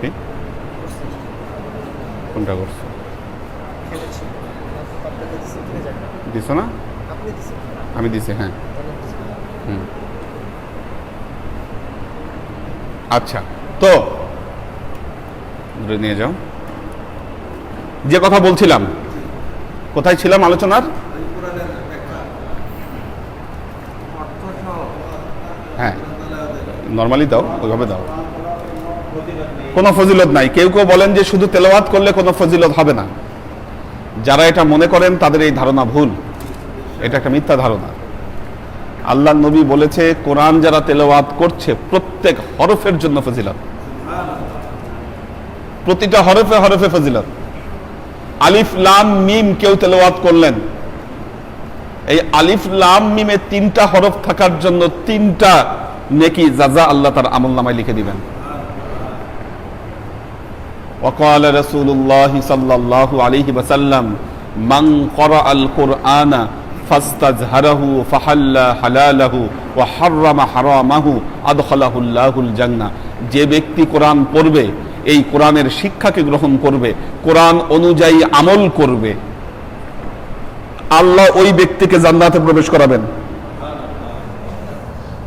কি কোনটা করছ? দিছো না? আমি দিছি হ্যাঁ। হুম। আচ্ছা তো নিয়ে যাও। যে কথা বলছিলাম, কোথায় ছিলাম আলোচনার? হ্যাঁ নর্মালি দাও, ওইভাবে দাও। কোনো ফজিলত নাই। কেউ কেউ বলেন যে শুধু তেলাওয়াত করলে কোনো ফজিলত হবে না। যারা এটা মনে করেন, তাদের এই ধারণা ভুল। এটা একটা মিথ্যা ধারণা। আল্লাহ নবী বলেছে, কোরআন যারা তেলাওয়াত করছে, প্রত্যেক হরফের জন্য ফজিলত। প্রতিটা হরফে হরফে ফজিলত। আলিফ, লাম, মিম কেউ তেলাওয়াত করলেন। এই আলিফ, লাম, মিমে তিনটা হরফ থাকার জন্য তিনটা নেকি জাজা আল্লাহ তার আমল নামায় লিখে দিবেন। وقال رسول الله صلى الله عليه وسلم من قرأ القرآن فاستزهره فحل حلاله وحرم حرامه أدخله الله الجنة যে ব্যক্তি কোরআন পড়বে এই কোরআনের শিক্ষাকে গ্রহণ করবে কোরআন অনুযায়ী আমল করবে আল্লাহ ওই ব্যক্তিকে জান্নাতে প্রবেশ করাবেন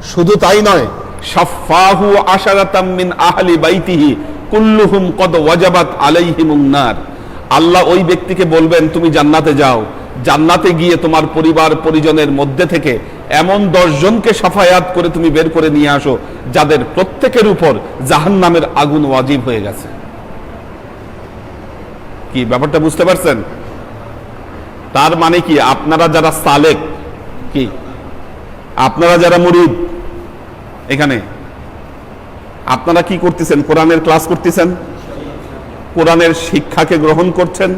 শুধু তাই নয় সাফাহু আশারাতাম মিন আহলি বাইতিহি কুল্লুহুম কদ ওয়াজাবাত আলাইহিমুন নার। আল্লাহ ওই ব্যক্তিকে বলবেন, তুমি জান্নাতে যাও। জান্নাতে গিয়ে তোমার পরিবার পরিজনের মধ্যে থেকে এমন দশজনকে সাফায়াত করে তুমি বের করে নিয়ে আসো, যাদের প্রত্যেকের উপর জাহান্নামের আগুন ওয়াজিব হয়ে গেছে। কি, ব্যাপারটা বুঝতে পারছেন? তার মানে কি, আপনারা যারা সালেক, কি? আপনারা যারা মুরিদ, এখানে আপনারা কি করতেছেন? কোরআনের ক্লাস করতেছেন? কোরআনের শিক্ষাকে গ্রহণ করছেন?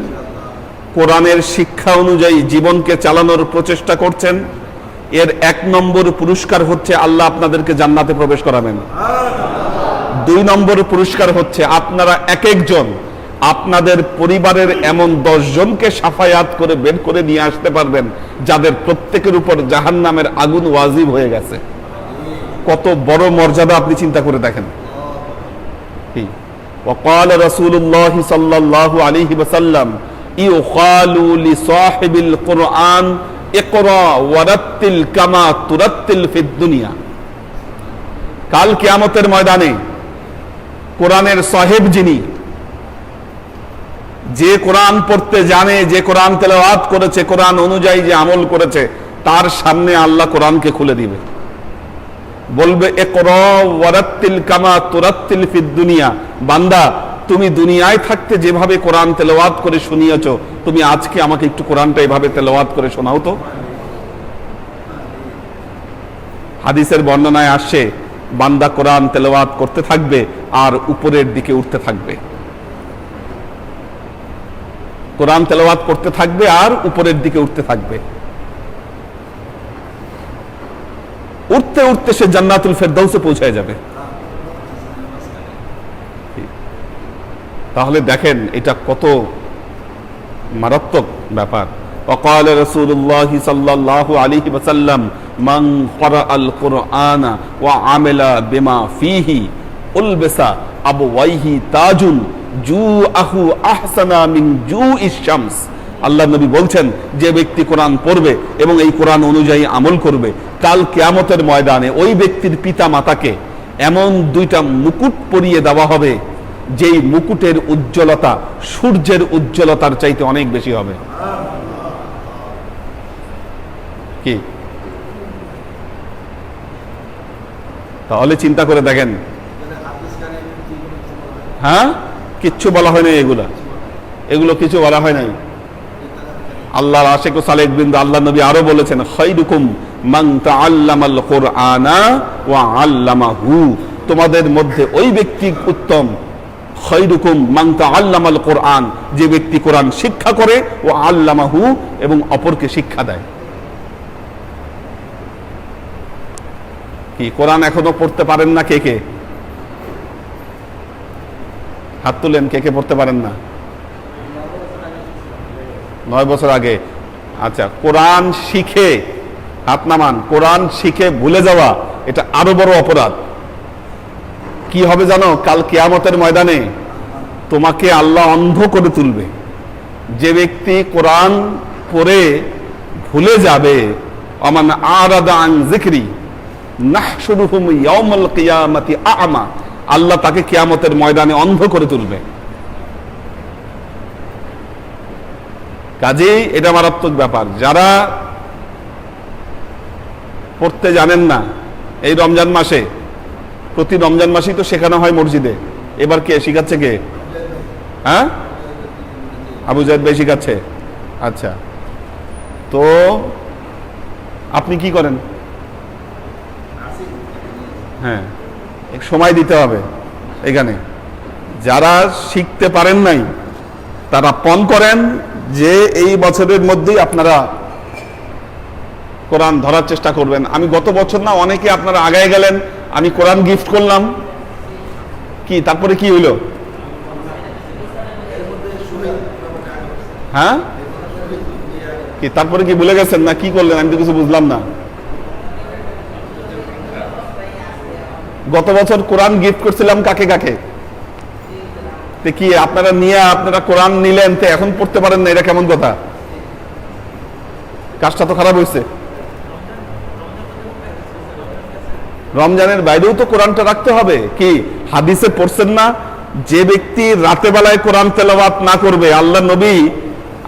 কোরআনের শিক্ষা অনুযায়ী জীবনকে চালানোর প্রচেষ্টা করছেন? এর এক নম্বর পুরস্কার হচ্ছে আল্লাহ আপনাদেরকে জান্নাতে প্রবেশ করাবেন। দুই নম্বর পুরস্কার হচ্ছে আপনারা এক একজন আপনাদের পরিবারের এমন দশ জনকে সাফায়াত করে বের করে নিয়ে আসতে পারবেন, যাদের প্রত্যেকের উপর জাহান নামের আগুন ওয়াজিব হয়ে গেছে। কত বড় মর্যাদা আপনি চিন্তা করে দেখেন। وقال رسول الله صلى الله عليه وسلم يقال لصاحب القرآن اقرأ ورتل كما ترتل في الدنيا কাল কিয়ামতের ময়দানে কোরআনের সাহেব যিনি যে কোরআন পড়তে জানে যে কোরআন তেলাওয়াত করেছে কোরআন অনুযায়ী যে আমল করেছে তার সামনে আল্লাহ কোরআনকে খুলে দিবে বলবে কামা তুরাত্তিল ফিদ দুনিয়া। বান্দা, তুমি দুনিয়ায় থাকতে যেভাবে কোরআন তেলাওয়াত করে শুনিয়েছো, তুমি আজকে আমাকে একটু কোরআনটা এভাবে তেলাওয়াত করে শোনাও তো। হাদিসের বর্ণনায় আসে, বান্দা কোরআন তেলাওয়াত করতে থাকবে আর উপরের দিকে উঠতে থাকবে। কোরআন তেলাওয়াত করতে থাকবে আর উপরের দিকে উঠতে থাকবে। উঠতে উঠতে সে জান্নাতুল ফেরদাউসে পৌঁছায় যাবে তাহলে দেখেন এটা কত মারাত্মক ব্যাপার وقال رسول الله صلى الله عليه وسلم من قرأ القرآن وعمل بما فيه ألبس أبويه تاج جوءه أحسن من جوء الشمس আল্লাহ নবী বলছেন, যে ব্যক্তি কোরআন পড়বে এবং এই কোরআন অনুযায়ী আমল করবে, কাল কেয়ামতের ময়দানে ওই ব্যক্তির পিতা মাতাকে এমন দুইটা মুকুট পরিয়ে দেওয়া হবে, যেই মুকুটের উজ্জ্বলতা সূর্যের উজ্জ্বলতার চাইতে অনেক বেশি হবে। কি? তাহলে চিন্তা করে দেখেন। হ্যাঁ? কিচ্ছু বলা হয় নাই এগুলা। এগুলো কিছু বলা হয় নাই। আল্লাহর আশেক সালেক বিন্দু আল্লাহ নবী আরও বলেছেন খৈরুকুম মান তাআল্লামাল কুরআনা ওয়া আল্লামাহু। তোমাদের মধ্যে ওই ব্যক্তি উত্তম খৈরুকুম মান তাআল্লামাল কুরআন। যে ব্যক্তি কোরআন শিক্ষা করে ও আল্লামাহু, এবং অপরকে শিক্ষা দেয়। কি, কোরআন এখনও পড়তে পারেন না কে কে? হাত তুলেন, কে কে পড়তে পারেন না? নয় বছর আগে। আচ্ছা কোরআন শিখে, হাত নামান, কোরআন শিখে ভুলে যাওয়া, এটা আরও বড় অপরাধ। কি হবে জানো? কাল কিয়ামতের ময়দানে তোমাকে আল্লাহ অন্ধ করে তুলবে। যে ব্যক্তি কোরআন পড়ে ভুলে যাবে, অমান আরাদা আন জিকরি নাহশুরুহুম ইয়াউমাল কিয়ামাতি আ'মা, আল্লাহ তাকে কিয়ামতের ময়দানে অন্ধ করে তুলবে। কাজেই এটা মারাত্মক ব্যাপার। যারা পড়তে জানেন না, এই রমজান মাসে, প্রতি রমজান মাসেই তো শেখানো হয় মসজিদে। এবার কে শিখাচ্ছে কে? হ্যাঁ? আবু জাহেদ ভাই শিখাচ্ছে। আচ্ছা। তো আপনি কি করেন? হ্যাঁ। সময় দিতে হবে এখানে। যারা শিখতে পারেন নাই, তারা পণ করেন যে এই বছরের মধ্যেই আপনারা কোরআন ধরার চেষ্টা করবেন। আমি গত বছর না অনেকে আপনারা আগায় গেলেন, আমি কোরআন গিফট করলাম। কি, তারপরে কি হইল? হ্যাঁ? কি, তারপরে কি ভুলে গেছেন না কি করলেন? আমি তো কিছু বুঝলাম না। গত বছর কোরআন গিফট করছিলাম কাকে কাকে? কি আপনারা নিয়ে আপনারা কোরআন নিলেন তো এখন পড়তে পারেন না? এটা কেমন কথা? কাজটা তো খারাপ হয়েছে রমজানের বাইরেও তো কোরআনটা রাখতে হবে। কি? হাদিসে পড়ছেন না? যে ব্যক্তি রাতে বেলায় কোরআন তেলাওয়াত না করবে, আল্লাহ নবী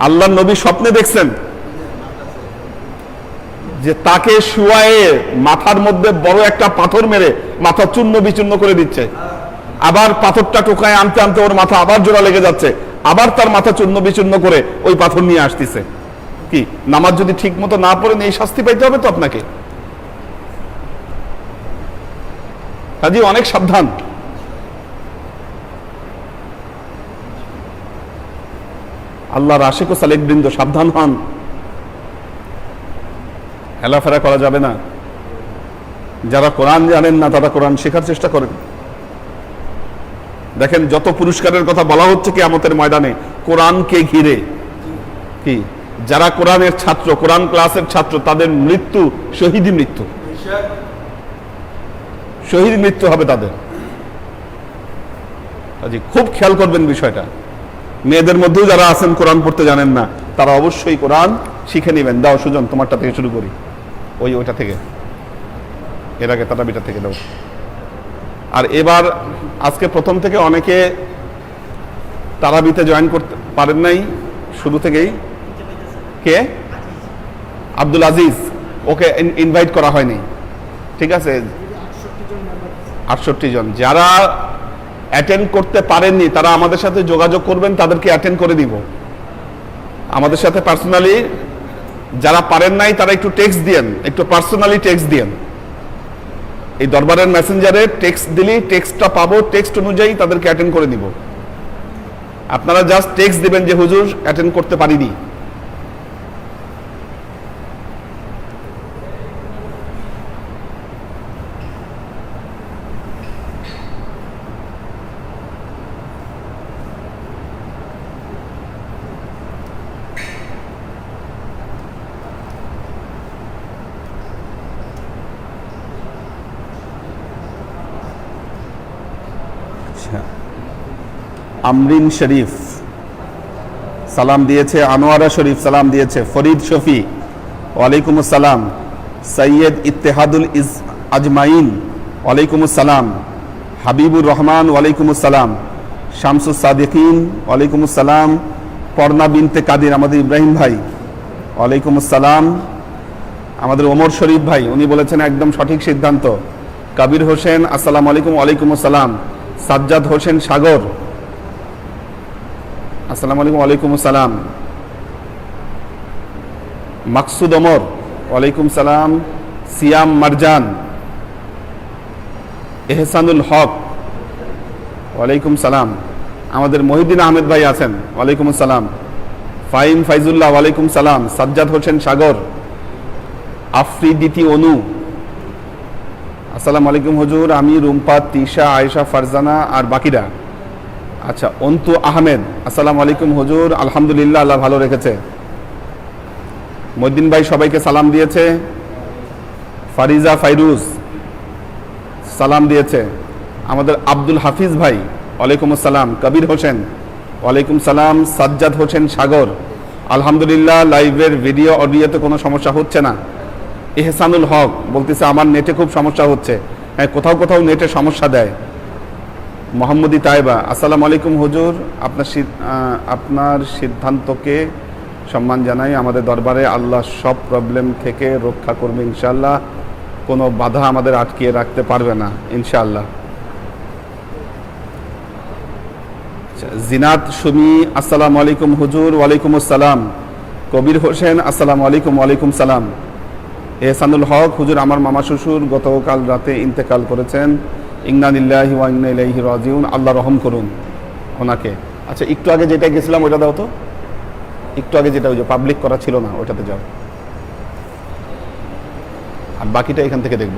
আল্লাহ নবী স্বপ্নে দেখছেন যে তাকে শুয়ায়ে মাথার মধ্যে বড় একটা পাথর মেরে মাথা চূর্ণ বিচূর্ণ করে দিচ্ছে। আবার পাথরটা টোকায় আনতে আনতে ওর মাথা আবার জোড়া লেগে যাচ্ছে। আবার তার মাথা চূর্ণ বিচূর্ণ করে ওই পাথর নিয়ে আসতেছে। কি? নামাজ যদি ঠিক মতো না পড়েন, এই শাস্তি পাইতে হবে তো আপনাকে? কাজে অনেক সাবধান। আল্লাহর আশেক ও সালেক বৃন্দ, সাবধান হন। হেলাফেরা করা যাবে না। যারা কোরআন জানেন না, তারা কোরআন শেখার চেষ্টা করেন। দেখেন, যত পুরস্কারের কথা বলা হচ্ছে কেয়ামতের ময়দানে, কোরআনকে ঘিরে। কি? যারা কোরআনের ছাত্র, কোরআন ক্লাসের ছাত্র, তাদের মৃত্যু শহীদি মৃত্যু। শহীদ মৃত্যু হবে তাদের। খুব খেয়াল করবেন বিষয়টা। মেয়েদের মধ্যেও যারা আছেন, কোরআন পড়তে জানেন না, তারা অবশ্যই কোরআন শিখে নেবেন। দাও, সুজন, তোমারটা থেকে শুরু করি। ওই, ওইটা থেকে। এর আগে তারাবিটা থেকে দাও। আর এবার আজকে প্রথম থেকে অনেকে তারাবিতে জয়েন করতে পারেন নাই, শুরু থেকেই। কে? আব্দুল আজিজ। ওকে ইনভাইট করা হয়নি। ঠিক আছে? আটষট্টি জন। যারা অ্যাটেন্ড করতে পারেননি, তারা আমাদের সাথে যোগাযোগ করবেন, তাদেরকে অ্যাটেন্ড করে দিব। আমাদের সাথে পার্সোনালি যারা পারেন নাই, তারা একটু টেক্সট দিয়েন, একটু পার্সোনালি টেক্সট দিয়েন। এই দরবারের মেসেঞ্জারে টেক্সট দিলেই টেক্সটটা পাবো টেক্সট অনুযায়ী তাদেরকে অ্যাটেন্ড করে দিব আপনারা জাস্ট টেক্সট দিবেন যে, হুজুর অ্যাটেন্ড করতে পারিনি। আমরিন শরীফ। সালাম দিয়েছে আনোয়ারা শরীফ, সালাম দিয়েছে। ফরিদ শফি, ওয়ালাইকুম আসসালাম। সৈয়দ ইত্তেহাদুল ইজ আজমাইন, ওয়ালাইকুম আসসালাম। হাবিবুর রহমান, ওয়ালাইকুম আসসালাম। শামসুস সাদিকিন, ওয়ালাইকুম আসসালাম। পর্ণা বিনতে কাদির, আমাদের ইব্রাহিম ভাই, ওয়ালাইকুম আসসালাম। আমাদের ওমর শরীফ ভাই, উনি বলেছেন একদম সঠিক সিদ্ধান্ত। কাবির হোসেন, আসসালামু আলাইকুম, ওয়ালাইকুম আসসালাম। সাজ্জাদ হোসেন সাগর আসসালামু আলাইকুম, ওয়ালাইকুম মাকসুদ ওমর, ওয়ালাইকুম সালাম। সিয়াম মারজান। এহসানুল হক, ওয়ালাইকুম সালাম। আমাদের মহিউদ্দিন আহমেদ ভাই আছেন, ওয়ালাইকুম আসসালাম। ফাইম ফাইজুল্লাহ, ওয়ালাইকুম সালাম। সাজ্জাদ হোসেন সাগর। আফ্রিদিতি অনু। আসসালামু আলাইকুম হুজুর, আমি রুম্পা, তিশা, আয়েশা, ফারজানা আর বাকিরা। আচ্ছা অন্তু আহমেদ, আসসালামু আলাইকুম হুজুর, আলহামদুলিল্লাহ, আল্লাহ ভালো রেখেছে। মদিন ভাই সবাইকে সালাম দিয়েছে। ফারিজা ফাইরুজ, সালাম দিয়েছে। আমাদের আব্দুল হাফিজ ভাই, ওয়ালাইকুম আসসালাম, কবির হোসেন, ওয়ালাইকুম সালাম, সাজ্জাদ হোসেন সাগর। আলহামদুলিল্লাহ, লাইভের ভিডিও, অডিওতে কোনো সমস্যা হচ্ছে না। এহসানুল হক বলতেছে, আমার নেটে খুব সমস্যা হচ্ছে। হ্যাঁ কোথাও কোথাও নেটে সমস্যা দেয়। মোহাম্মদী তাইবা আসসালামু আলাইকুম হুজুর। আপনার আপনার সিদ্ধান্তকে সম্মান জানাই। আমাদের দরবারে আল্লাহ সব প্রবলেম থেকে রক্ষা করবে ইনশাল্লাহ কোনো বাধা আমাদের আটকিয়ে রাখতে পারবে না ইনশাআল্লাহ। আচ্ছা, জিনাত সুমি আসসালামু আলাইকুম হুজুর ওয়ালাইকুম আসসালাম। কবির হোসেন আসসালামু আলাইকুম ওয়ালাইকুম সালাম। এহসানুল হক হুজুর আমার মামা শ্বশুর গতকাল রাতে ইন্তেকাল করেছেন। ইংনানিল্লাহি ওয়া ইন্না ইলাইহি রাজিউন, আল্লাহ রহম করুন ওনাকে। আচ্ছা একটু আগে যেটা গেছিলাম ওটা দাও তো। একটু আগে যেটা ওই যে পাবলিক করা ছিল না ওটাতে যাও। আর বাকিটা এখান থেকে দেখব।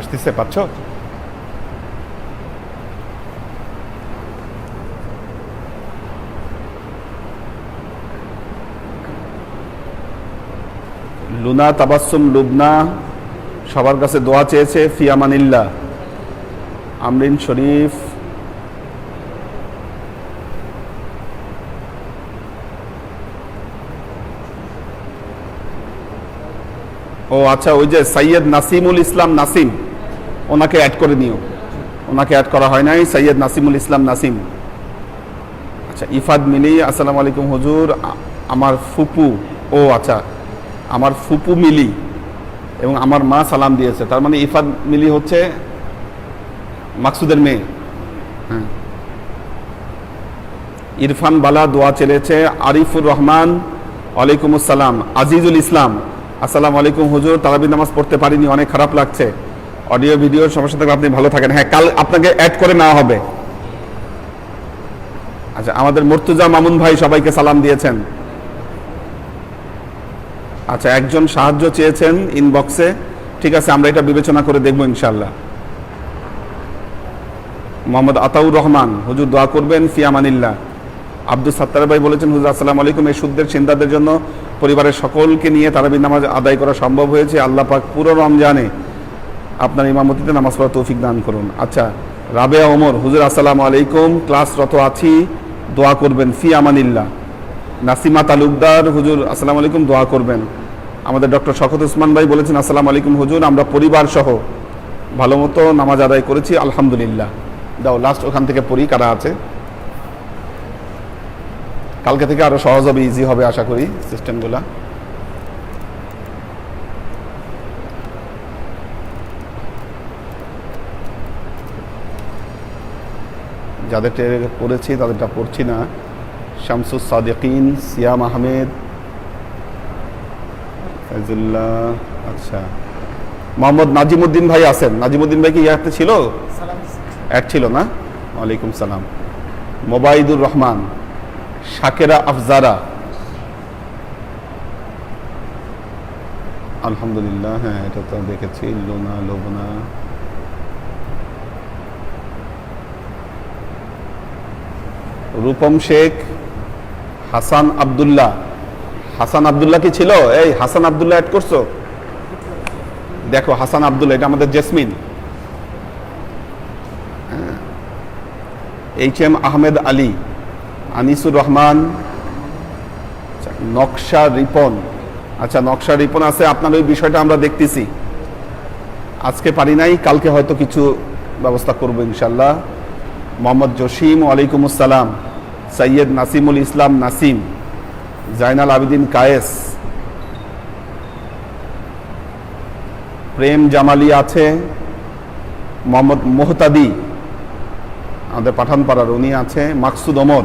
আসতেছে পাচ্ছ? লুনা তাবাসুম লুবনা, সবার কাছে দোয়া চেয়েছে ফিয়ামানিল্লা আমরিন শরীফ। ও আচ্ছা ওই যে সৈয়দ নাসিমুল ইসলাম নাসিম। ওনাকে অ্যাড করে নিও। ওনাকে অ্যাড করা হয় নাই সৈয়দ নাসিমুল ইসলাম নাসিম। আচ্ছা ইফাদ মিলি, আসসালামু আলাইকুম হুজুর আমার ফুপু, ও আচ্ছা আমার ফুপু মিলি এবং আমার মা সালাম দিয়েছে। তার মানে ইফাদ মিলি হচ্ছে মাকসুদের মেয়ে। হ্যাঁ। ইরফান বালা দোয়া চেলেছে, আরিফুর রহমান, ওয়ালাইকুম আসসালাম, আজিজুল ইসলাম। আসসালামু আলাইকুম হুজুর, তারাবি নামাজ পড়তে পারিনি, অনেক খারাপ লাগছে। অডিও, ভিডিও, সমস্যা থাকলে আপনি ভালো থাকেন। হ্যাঁ কাল আপনাকে অ্যাড করে নেওয়া হবে। আচ্ছা আমাদের মুর্তুজা মামুন ভাই সবাইকে সালাম দিয়েছেন। আচ্ছা একজন সাহায্য চেয়েছেন ইনবক্সে ঠিক আছে, আমরা এটা বিবেচনা করে দেখব ইনশাল্লাহ মোহাম্মদ আতাউর রহমান, হুজুর দোয়া করবেন ফিয়ামানিল্লাহ আব্দুল সাত্তার ভাই বলেছেন, হুজুর, আসসালামু আলাইকুম। এই সুদ্দের চিন্তাদের জন্য পরিবারের সকলকে নিয়ে তারাবির নামাজ আদায় করা সম্ভব হয়েছে। আল্লাহ পাক পুরো রমজানে আপনার ইমামতিতে নামাজ পড়া তৌফিক দান করুন। আচ্ছা রাবেয়া ওমর, হুজুর, আসসালামু আলাইকুম। ক্লাসরত আছি, দোয়া করবেন, ফি আমানিল্লাহ। নাসিমা তালুকদার, হুজুর, আসসালামু আলাইকুম, দোয়া করবেন। আমাদের ডক্টর শখত উসমান ভাই বলেছেন, আসসালামু আলাইকুম, হুজুর, আমরা পরিবার সহ ভালো মতো নামাজ আদায় করেছি, আলহামদুলিল্লাহ। দাও লাস্ট ওখান থেকে পড়ি, কারা আছে? কালকে থেকে আরও সহজ হবে ইজি হবে, আশা করি সিস্টেমগুলা যাদেরটা পড়েছি, তাদেরটা পড়ছি না। শামসুস সাদেকিন, সিয়াম আহমেদ, ফাইজুল্লাহ আচ্ছা। মোহাম্মদ নাজিমুদ্দিন ভাই আছেন। নাজিমুদ্দিন ভাই কি ইয়াতে ছিল। এক ছিল না? ওয়ালাইকুম সালাম। মোবাইদুর রহমান, শাকেরা আফজারা। আলহামদুলিল্লাহ হ্যাঁ এটা তো দেখেছি। লোনা, লোবনা। রূপম শেখ, হাসান আব্দুল্লাহ। হাসান আবদুল্লাহ কি ছিল? এই হাসান আবদুল্লাহ অ্যাড করছ? দেখো, হাসান আবদুল্লাহ, এটা আমাদের jasmine. H M Ahmed Ali, Anisur Rahman, Naksha Ripon. আচ্ছা নকশা রিপন আছে, আপনার ওই বিষয়টা আমরা দেখতেছি। আজকে পারি নাই, কালকে হয়তো কিছু ব্যবস্থা করব ইনশাল্লাহ। মোহাম্মদ জসিম, ওয়ালাইকুম আসসালাম। সৈয়দ নাসিমুল ইসলাম নাসিম, জাইনাল আবিদিন কায়েস। প্রেম জামালি আছে, মোহাম্মদ মোহতাদি, আমাদের পাঠানপাড়ার উনি আছে, মাকসুদ ওমর।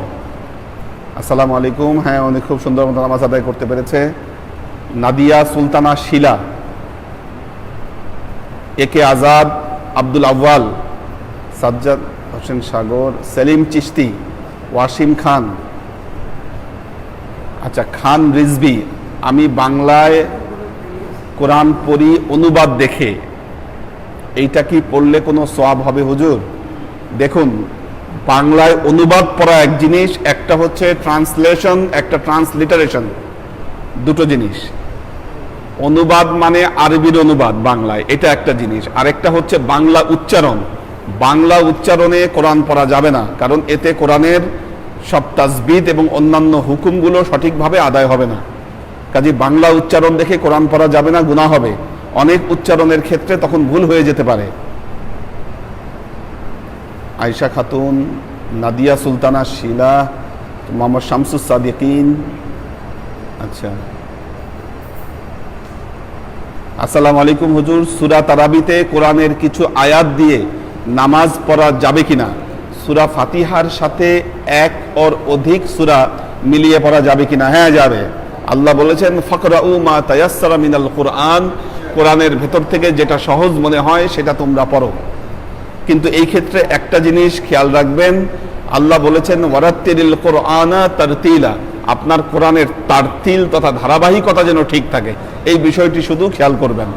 আসসালামু আলাইকুম। হ্যাঁ উনি খুব সুন্দর মতো নামাজ আদায় করতে পেরেছে। নাদিয়া সুলতানা শিলা, একে আজাদ আব্দুল আউয়াল, সাজ্জাদ হোসেন সাগর, সেলিম চিশতি। ওয়াসিম খান। আচ্ছা খান রিজবি আমি বাংলায় কোরআন পড়ি, অনুবাদ দেখে। এইটা কি পড়লে কোনো সোয়াব হবে হুজুর? দেখুন, বাংলায় অনুবাদ পড়া এক জিনিস, একটা হচ্ছে ট্রান্সলেশন, একটা ট্রান্সলিটারেশন, দুটো জিনিস। অনুবাদ মানে আরবির অনুবাদ বাংলায়, এটা একটা জিনিস। আরেকটা হচ্ছে বাংলা উচ্চারণ। বাংলা উচ্চারণে কোরআন পড়া যাবে না, কারণ এতে কোরআনের সব তাজবিদ এবং অন্যান্য হুকুমগুলো সঠিকভাবে আদায় হবে না। কাজে বাংলা উচ্চারণ দেখে কোরআন পড়া যাবে না গুণা হবে। অনেক উচ্চারণের ক্ষেত্রে তখন ভুল হয়ে যেতে পারে। আয়শা খাতুন, নাদিয়া সুলতানা শিলা, মোহাম্মদ শামসুস সাদিকিন আচ্ছা। আসসালামু আলাইকুম হুজুর, সুরা তারাবিতে কোরআনের কিছু আয়াত দিয়ে নামাজ পড়া যাবে কিনা? সুরা ফাতিহার সাথে এক ওর অধিক সুরা মিলিয়ে পড়া যাবে কিনা? হ্যাঁ যাবে। আল্লাহ বলেছেন, ফকরাউ মা তায়াসসারা মিনাল কোরআন। কোরআনের ভেতর থেকে যেটা সহজ মনে হয়, সেটা তোমরা পড়ো। কিন্তু এই ক্ষেত্রে একটা জিনিস খেয়াল রাখবেন, আল্লাহ বলেছেন, ওয়ারাত্তিরিল কোরআনা তারতিলা। আপনার কোরআনের তারতিল তথা ধারাবাহিকতা যেন ঠিক থাকে। এই বিষয়টি শুধু খেয়াল করবেন।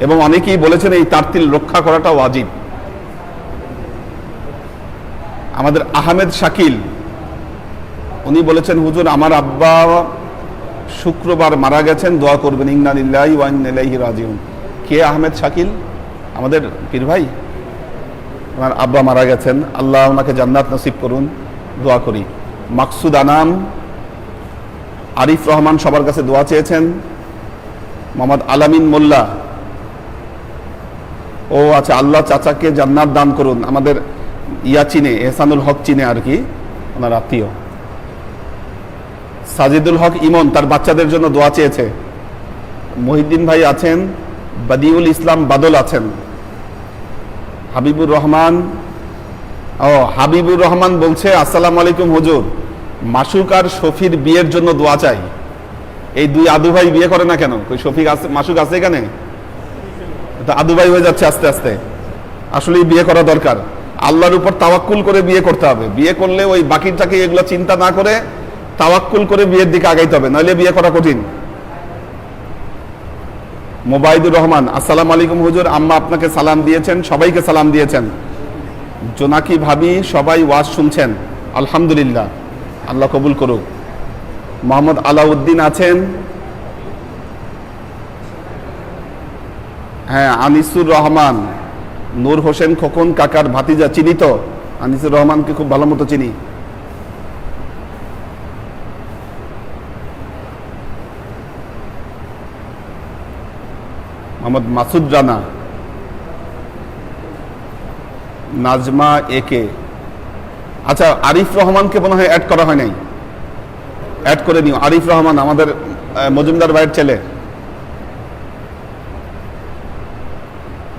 এবং অনেকেই বলেছেন, এই তারতিল রক্ষা করাটা ওয়াজিব। আমাদের আহমেদ শাকিল, উনি বলেছেন, হুজুর, আমার আব্বা শুক্রবার মারা গেছেন, দোয়া করবেন ইন্নালিল্লাহি ওয়া ইন্না ইলাইহি রাজিউন। কে আহমেদ শাকিল? আমাদের পীর ভাই। আমার আব্বা মারা গেছেন। আল্লাহ ওনাকে জান্নাত নসিব করুন, দোয়া করি। মাকসুদ আনাম, আরিফ রহমান সবার কাছে দোয়া চেয়েছেন। মোহাম্মদ আলামিন মোল্লা, ও আচ্ছা আল্লাহ চাচাকে জান্নাত দান করুন। আমাদের ইয়া চিনে, এহসানুল হক চিনে আর কি, ওনার আত্মীয়। সাজিদুল হক ইমন, তার বাচ্চাদের জন্য দোয়া চেয়েছে। মহিদ্দিন ভাই আছেন, বাদিউল ইসলাম বাদল আছেন। হাবিবুর রহমান, ও, হাবিবুর রহমান বলছে, আসসালামু আলাইকুম হুজুর, মাসুক আর শফির বিয়ের জন্য দোয়া চাই। এই দুই আদু ভাই বিয়ে করে না কেন? শফিক আছে, মাসুক আছে এখানে? তো আদু ভাই হয়ে যাচ্ছে আস্তে আস্তে। আসলেই বিয়ে করা দরকার। আল্লাহর উপর তাওয়াক্কুল করে বিয়ে করতে হবে। বিয়ে করলে ওই বাকির চাকি এগুলো চিন্তা না করে তাওয়াক্কুল করে বিয়ের দিকে আগাইতে হবে নইলে বিয়ে করা কঠিন। মোবাইদুর রহমান, আসসালামু আলাইকুম হুজুর, আম্মা আপনাকে সালাম দিয়েছেন, সবাইকে সালাম দিয়েছেন। জোনাকি ভাবি সবাই ওয়াজ শুনছেন, আলহামদুলিল্লাহ, আল্লাহ কবুল করুক। মোহাম্মদ আলাউদ্দিন আছেন। হ্যাঁ আনিসুর রহমান নূর হোসেন খোকন কাকার ভাতিজা চিনি তো? আনিসুর রহমানকে খুব ভালো মতো চিনি। মোহাম্মদ মাসুদ রানা। নাজমা একে আচ্ছা আরিফ রহমানকে মনে হয় অ্যাড করা হয় নাই। অ্যাড করে নিও। আরিফ রহমান, আমাদের মজুমদার ভাইয়ের ছেলে।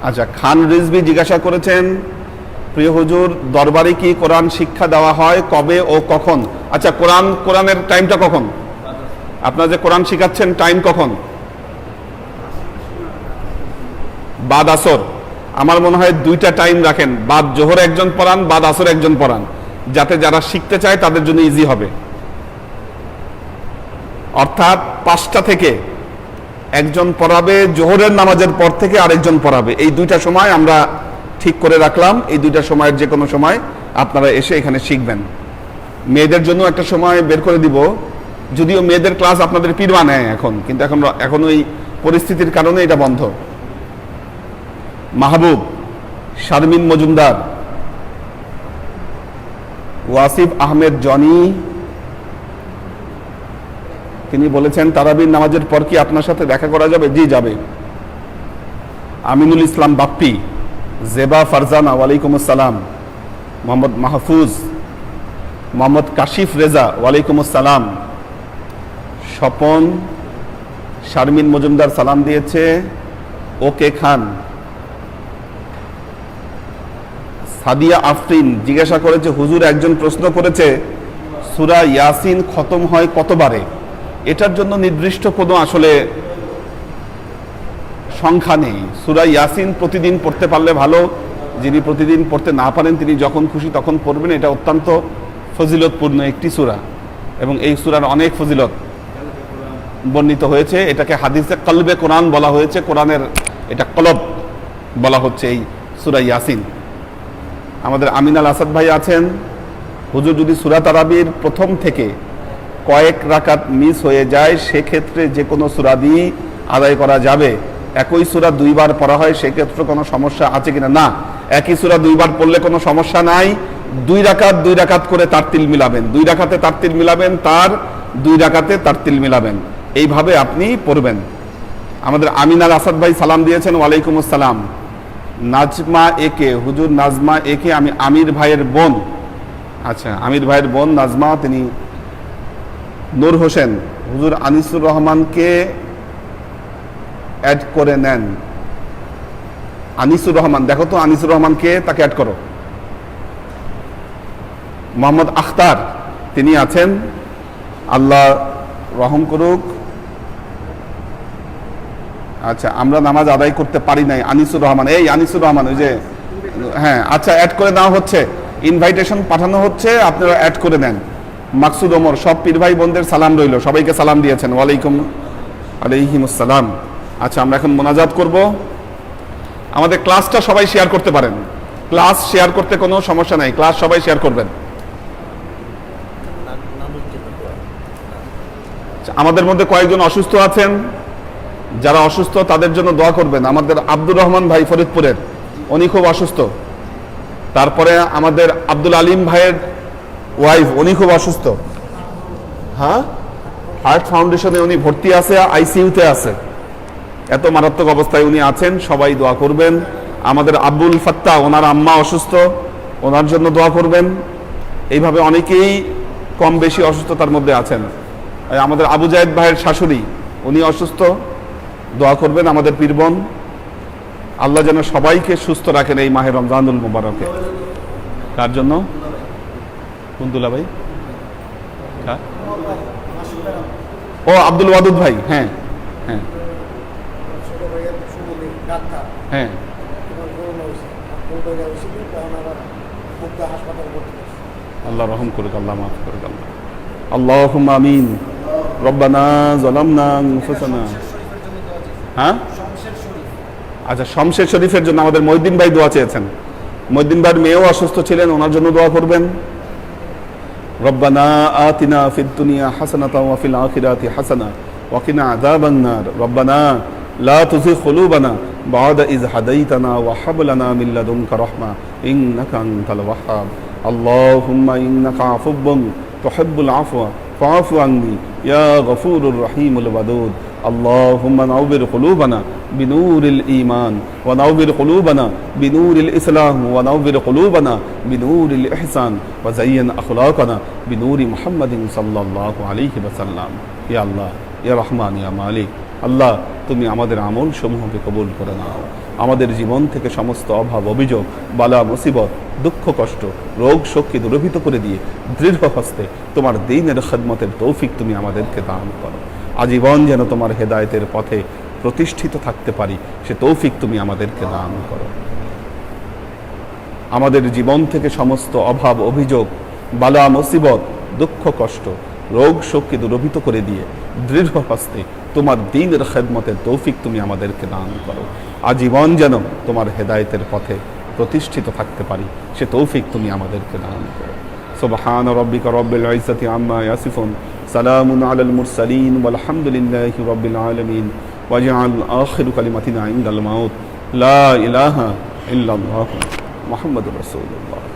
আচ্ছা খান রিজভি জিজ্ঞাসা করেছেন, প্রিয় হুজুর, দরবারে কি কোরআন শিক্ষা দেওয়া হয়? কবে ও কখন? আচ্ছা কোরআন, কোরআনের টাইমটা কখন? আপনারা যে কোরআন শিখাচ্ছেন, টাইম কখন? বাদ আসর। আমার মনে হয় দুইটা টাইম রাখেন। বাদ জোহর একজন পড়ান, বাদ আসর একজন পড়ান। যাতে যারা শিখতে চায়, তাদের জন্য ইজি হবে। অর্থাৎ পাঁচটা থেকে একজন পড়াবে জোহরের নামাজের পর থেকে আরেকজন পড়াবে। এই দুইটা সময় আমরা ঠিক করে রাখলাম। এই দুইটা সময়ের যে কোনো সময় আপনারা এসে এখানে শিখবেন। মেয়েদের জন্য একটা সময় বের করে দিব। যদিও মেয়েদের ক্লাস আপনাদের পীরমা নেয় এখন, কিন্তু এখন এখন ওই পরিস্থিতির কারণে এটা বন্ধ। মাহবুব, শারমিন মজুমদার, ওয়াসিফ আহমেদ, জনি তিনি বলেছেন, তারাবির নামাজের পর কি আপনার সাথে দেখা করা যাবে? জি, যাবে। আমিনুল ইসলাম বাপ্পি, জেবা ফারজানা, ওয়ালাইকুম আসসালাম। মোহাম্মদ মাহফুজ, মোহাম্মদ কাশিফ রেজা, ওয়ালাইকুম আসসালাম। স্বপন শারমিন মজুমদার সালাম দিয়েছে। ওকে খান। সাদিয়া আফরিন জিজ্ঞাসা করেছে, হুজুর একজন প্রশ্ন করেছে, সুরা ইয়াসিন খতম হয় কতবারে? এটার জন্য নির্দিষ্ট কোনো আসলে সংখ্যা নেই। সুরা ইয়াসিন প্রতিদিন পড়তে পারলে ভালো, যিনি প্রতিদিন পড়তে না পারেন, তিনি যখন খুশি তখন পড়বেন। এটা অত্যন্ত ফজিলতপূর্ণ একটি সুরা। এবং এই সুরার অনেক ফজিলত বর্ণিত হয়েছে। এটাকে হাদিসে কলবে কোরআন বলা হয়েছে। কোরআনের এটা কলব বলা হচ্ছে এই সুরা ইয়াসিন। আমাদের আমিনাল আসাদ ভাই আছেন। হুজুর যদি সুরা তারাবির প্রথম থেকে কয়েক রাকাত মিস হয়ে যায়, সেক্ষেত্রে যে কোনো সুরা দিয়ে আদায় করা যাবে। একই সুরা দুইবার পড়া হয়, সেক্ষেত্রে কোনো সমস্যা আছে কিনা? না। একই সুরা দুইবার পড়লে কোনো সমস্যা নাই। দুই রাকাত দুই রাকাত করে তারতিল মিলাবেন। দুই রাকাতে তারতিল মিলাবেন, তার দুই রাকাতে তারতিল মিলাবেন। এইভাবে আপনি পড়বেন। আমাদের আমিন আল আসাদ ভাই সালাম দিয়েছেন, ওয়ালাইকুম আসসালাম। নাজমা একে, হুজুর নাজমা একে, আমি আমির ভাইয়ের বোন। আচ্ছা আমির ভাইয়ের বোন নাজমা, তিনি নূর হোসেন, হুজুর আনিসুর রহমানকে অ্যাড করে নেন। আনিসুর রহমান, দেখো তো আনিসুর রহমানকে তাকে অ্যাড করো। মোহাম্মদ আখতার, তিনি আছেন। আল্লাহ রহম করুক। আচ্ছা আমরা নামাজ আদায় করতে পারি নাই, আনিসুর রহমান। এই আনিসুর রহমান, ওই যে হ্যাঁ আচ্ছা অ্যাড করে দেওয়া হচ্ছে। ইনভাইটেশন পাঠানো হচ্ছে, আপনারা অ্যাড করে নেন। মাকসুদ ওমর সব পীর ভাই বোনদের সালাম রইল সবাইকে সালাম দিয়েছেন। ওয়ালাইকুম আলাইহিম আসসালাম আচ্ছা আমরা এখন মোনাজাত করব। আমাদের ক্লাসটা সবাই শেয়ার করতে পারেন। ক্লাস শেয়ার করতে কোনো সমস্যা নাই ক্লাস সবাই শেয়ার করবেন। আচ্ছা, আমাদের মধ্যে কয়েকজন অসুস্থ আছেন। যারা অসুস্থ তাদের জন্য দোয়া করবেন। আমাদের আব্দুর রহমান ভাই ফরিদপুরের উনি খুব অসুস্থ। তারপরে আমাদের আব্দুল আলিম ভাইয়ের ওয়াইফ উনি খুব অসুস্থ। হ্যাঁ? হার্ট ফাউন্ডেশনে উনি ভর্তি আছে আইসিইউতে আছে। এত মারাত্মক অবস্থায় উনি আছেন, সবাই দোয়া করবেন। আমাদের আব্দুল ফাত্তা ওনার আম্মা অসুস্থ, ওনার জন্য দোয়া করবেন। এইভাবে অনেকেই কম বেশি অসুস্থতার মধ্যে আছেন। আমাদের আবু জায়েদ ভাইয়ের শাশুড়ি, উনি অসুস্থ। দোয়া করবেন আমাদের পীরবন আল্লাহ যেন সবাইকে সুস্থ রাখেন এই মাহে রমজানুল মুবারকে। কার জন্য? কুন্দুলা ভাই। ও আব্দুল ওয়াদুদ ভাই হ্যাঁ হ্যাঁ। হ্যাঁ। আল্লাহ রহম করুক আল্লাহ মাফ করুক আল্লাহ। আল্লাহুম্মা আমিন। রব্বানা যালামনা আনফুসানা। হ্যাঁ? আচ্ছা শমশের শরীফের জন্য আমাদের মহিদ্দিন ভাই দোয়া চেয়েছেন। মহিদ্দিন ভাইয়ের মেয়েও অসুস্থ ছিলেন ওনার জন্য দোয়া করবেন। ربنا آتنا في الدنيا حسنة وفي الآخرة حسنة وقنا عذاب النار. ربنا لا تزغ قلوبنا بعد إذ هديتنا وهب لنا من لدنك رحمة إنك أنت الوهاب. اللهم إنك عفو تحب العفو فاعف عني يا غفور الرحيم الودود. اللهم نور قلوبنا بنور الإيمان ونور قلوبنا بنور الإسلام ونور قلوبنا بنور الإحسان وزين أخلاقنا بنور محمد صلى الله عليه وسلم يا الله يا رحمن يا مالك আল্লাহ তুমি আমাদের আমল সমূহকে কবুল করে নাও আমাদের জীবন থেকে সমস্ত অভাব অভিযোগ বালা মুসিবত দুঃখ কষ্ট রোগ শোককে দূরভীত করে দিয়ে দৃঢ় হস্তে তোমার দিনের খেদমতের তৌফিক তুমি আমাদেরকে দান করো আজীবন যেন তোমার হেদায়েতের পথে প্রতিষ্ঠিত থাকতে পারি, সে তৌফিক তুমি আমাদেরকে দান করো। আমাদের জীবন থেকে সমস্ত অভাব, অভিযোগ, বালা, মুসিবত, দুঃখ, কষ্ট, রোগ, শোককে দুরভিত করে দিয়ে দৃঢ় হস্তে তোমার দিনের খেদমতের তৌফিক তুমি আমাদেরকে দান করো। আজীবন যেন তোমার হেদায়েতের পথে প্রতিষ্ঠিত থাকতে পারি, সে তৌফিক তুমি আমাদেরকে দান করো। سبحان ربك رب العزة عما يصفون. سلام على المرسلين والحمد لله رب العالمين. واجعل آخر كلمتنا عند الموت. لا إله إلا الله محمد رسول الله.